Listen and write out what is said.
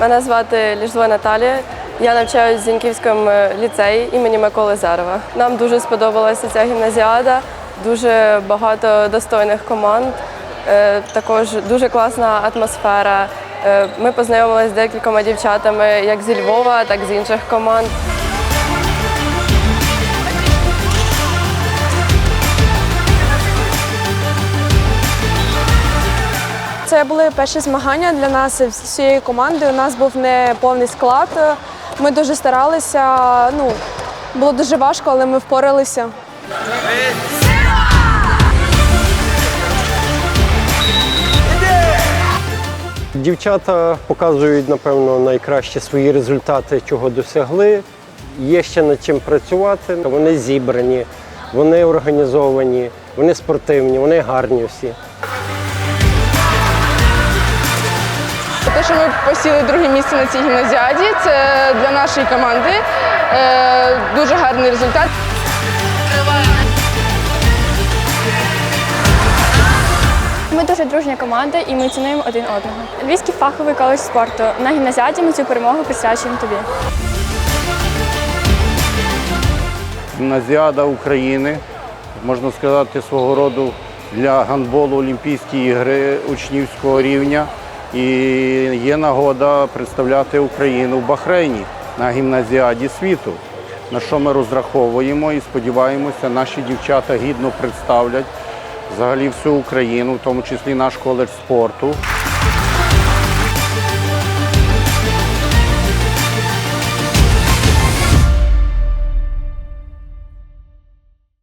Мене звати Ліжзло Наталія. Я навчаюсь в Зіньківському ліцеї імені Миколи Зарова. Нам дуже сподобалася ця гімназіада, дуже багато достойних команд, е, також дуже класна атмосфера. Е, Ми познайомилися з декількома дівчатами як зі Львова, так і з інших команд. Це були перші змагання для нас всієї команди. У нас був не повний склад. Ми дуже старалися. Ну, було дуже важко, але ми впоралися. Дівчата показують, напевно, найкращі свої результати, чого досягли. Є ще над чим працювати. Вони зібрані, вони організовані, вони спортивні, вони гарні всі. Що ми посіли друге місце на цій гімназіаді, це для нашої команди е, дуже гарний результат. Ми дуже дружня команда і ми цінуємо один одного. Львівський фаховий коледж спорту. На гімназіаді ми цю перемогу присвячуємо тобі. Гімназіада України, можна сказати, свого роду для гандболу Олімпійські ігри учнівського рівня. І є нагода представляти Україну в Бахрейні на гімназіаді світу, на що ми розраховуємо і сподіваємося, наші дівчата гідно представлять взагалі всю Україну, в тому числі наш коледж спорту.